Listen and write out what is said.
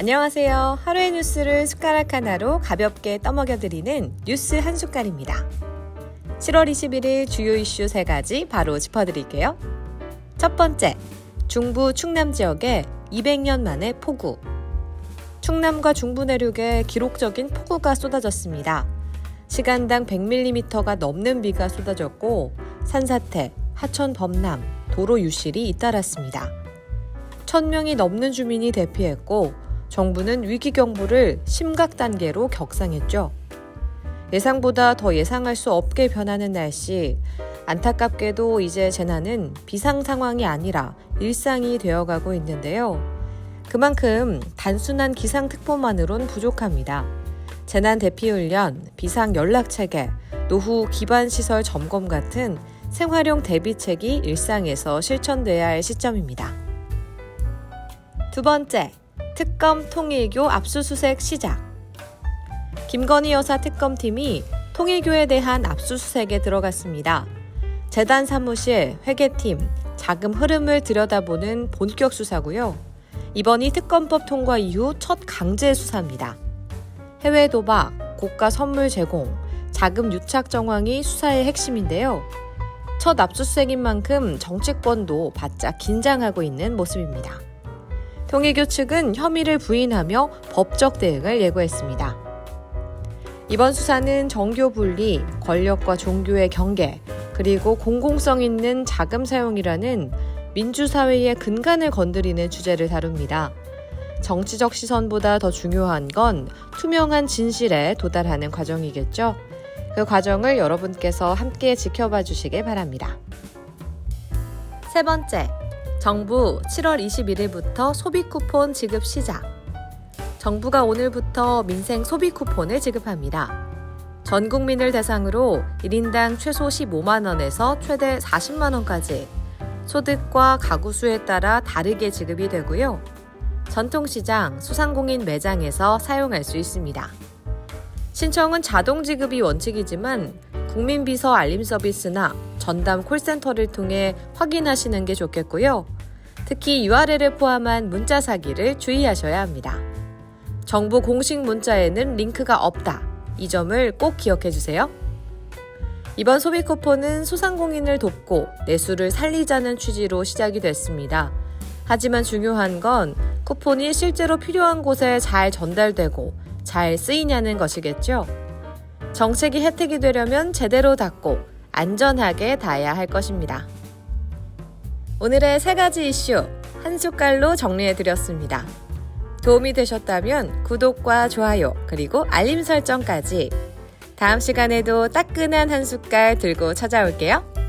안녕하세요. 하루의 뉴스를 숟가락 하나로 가볍게 떠먹여드리는 뉴스 한 숟갈입니다. 7월 21일 주요 이슈 세 가지 바로 짚어드릴게요. 첫 번째, 중부 충남 지역에 200년 만에 폭우. 충남과 중부 내륙에 기록적인 폭우가 쏟아졌습니다. 시간당 100mm가 넘는 비가 쏟아졌고 산사태, 하천 범람, 도로 유실이 잇따랐습니다. 1000명이 넘는 주민이 대피했고 정부는 위기 경보를 심각 단계로 격상했죠. 예상보다 더 예상할 수 없게 변하는 날씨. 안타깝게도 이제 재난은 비상 상황이 아니라 일상이 되어가고 있는데요. 그만큼 단순한 기상특보만으론 부족합니다. 재난 대피 훈련, 비상 연락 체계, 노후 기반 시설 점검 같은 생활용 대비책이 일상에서 실천돼야 할 시점입니다. 두 번째, 특검 통일교 압수수색 시작. 김건희 여사 특검팀이 통일교에 대한 압수수색에 들어갔습니다. 재단 사무실, 회계팀, 자금 흐름을 들여다보는 본격 수사고요. 이번이 특검법 통과 이후 첫 강제 수사입니다. 해외 도박, 고가 선물 제공, 자금 유착 정황이 수사의 핵심인데요. 첫 압수수색인 만큼 정치권도 바짝 긴장하고 있는 모습입니다. 통일교 측은 혐의를 부인하며 법적 대응을 예고했습니다. 이번 수사는 정교 분리, 권력과 종교의 경계, 그리고 공공성 있는 자금 사용이라는 민주사회의 근간을 건드리는 주제를 다룹니다. 정치적 시선보다 더 중요한 건 투명한 진실에 도달하는 과정이겠죠. 그 과정을 여러분께서 함께 지켜봐 주시길 바랍니다. 세 번째, 정부 7월 21일부터 소비 쿠폰 지급 시작. 정부가 오늘부터 민생 소비 쿠폰을 지급합니다. 전 국민을 대상으로 1인당 최소 15만 원에서 최대 40만 원까지 소득과 가구 수에 따라 다르게 지급이 되고요. 전통시장, 소상공인 매장에서 사용할 수 있습니다. 신청은 자동 지급이 원칙이지만 국민비서 알림 서비스나 전담 콜센터를 통해 확인하시는 게 좋겠고요. 특히 URL을 포함한 문자 사기를 주의하셔야 합니다. 정부 공식 문자에는 링크가 없다. 이 점을 꼭 기억해 주세요. 이번 소비 쿠폰은 소상공인을 돕고 내수를 살리자는 취지로 시작이 됐습니다. 하지만 중요한 건 쿠폰이 실제로 필요한 곳에 잘 전달되고 잘 쓰이냐는 것이겠죠. 정책이 혜택이 되려면 제대로 닫고 안전하게 닿아야 할 것입니다. 오늘의 세 가지 이슈 한 숟갈로 정리해 드렸습니다. 도움이 되셨다면 구독과 좋아요 그리고 알림 설정까지 다음 시간에도 따끈한 한 숟갈 들고 찾아올게요.